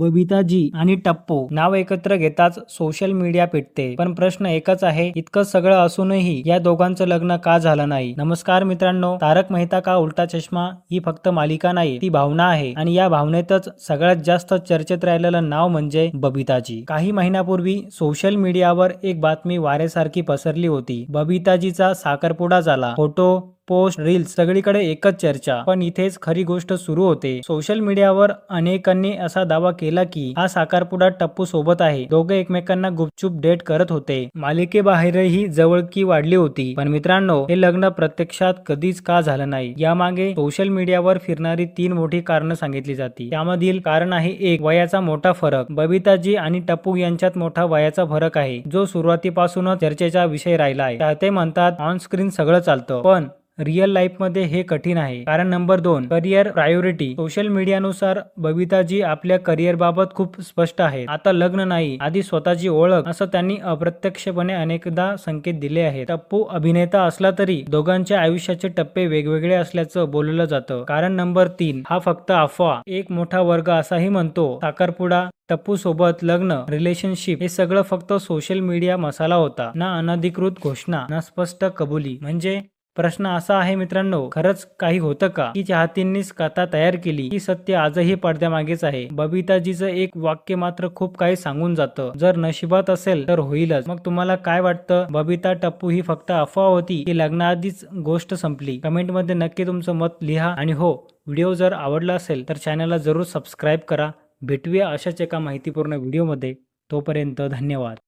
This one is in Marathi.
बबिताजी आणि टप्पू नाव एकत्र घेताच सोशल मीडिया पेटते. पण प्रश्न एकच आहे इतकं सगळं असूनही या दोघांचं लग्न का झालं नाही? नमस्कार मित्रांनो तारक मेहता का उलटा चष्मा? ही फक्त मालिका नाही ती भावना आहे. आणि या भावनेतच सगळ्यात जास्त चर्चेत राहिलेलं नाव म्हणजे बबिताजी. काही महिन्यापूर्वी सोशल मीडियावर एक बातमी वारेसारखी पसरली होती. बबिताजीचा साखरपुडा झाला. फोटो पोस्ट रील्स सगळीकडे एकच चर्चा. पण इथेच खरी गोष्ट सुरू होते. सोशल मीडियावर अनेकांनी असा दावा केला की हा साकारपुडा टप्पू सोबत आहे. दोघे एकमेकांना गुपचूप डेट करत होते. मालिकेबाहेरही जवळकी वाढली होती. पण मित्रांनो हे लग्न प्रत्यक्षात कधीच का झालं नाही? यामागे सोशल मीडियावर फिरणारी तीन मोठी कारणं सांगितली जाती. त्यामधील कारण आहे एक वयाचा मोठा फरक. बबिताजी आणि टप्पू यांच्यात मोठा वयाचा फरक आहे जो सुरुवातीपासूनच चर्चेचा विषय राहिला आहे. ते म्हणतात ऑन स्क्रीन सगळं चालतं. पण रिअल लाईफमध्ये हे कठीण आहे. कारण नंबर दोन करिअर प्रायोरिटी. सोशल मीडियानुसार बबिताजी आपल्या करिअर बाबत खूप स्पष्ट आहे आता लग्न नाही आधी स्वतःची ओळख असं त्यांनी अप्रत्यक्षपणे अनेकदा संकेत दिले आहेत. टप्पू अभिनेता असला तरी दोघांच्या आयुष्याचे टप्पे वेगवेगळे असल्याचं बोललं जातं. कारण नंबर तीन हा फक्त अफवा एक मोठा वर्ग असाही म्हणतो. साखरपुडा टप्पू सोबत लग्न रिलेशनशिप हे सगळं फक्त सोशल मीडिया मसाला होता. ना अनधिकृत घोषणा ना स्पष्ट कबुली. म्हणजे प्रश्न असा आहे मित्रांनो खरंच काही होतं का? की चाहतींनीच कथा तयार केली ही सत्य आजही पडद्यामागेच आहे. बबिताजीचं एक वाक्य मात्र खूप काही सांगून जातं. जर नशिबात असेल तर होईलच. मग तुम्हाला काय वाटतं? बबिता टप्पू ही फक्त अफवा होती की लग्नाआधीच गोष्ट संपली? कमेंटमध्ये नक्की तुमचं मत लिहा. आणि हो व्हिडिओ जर आवडला असेल तर चॅनलला जरूर सबस्क्राईब करा. भेटूया अशाच एका माहितीपूर्ण व्हिडिओमध्ये. तोपर्यंत धन्यवाद.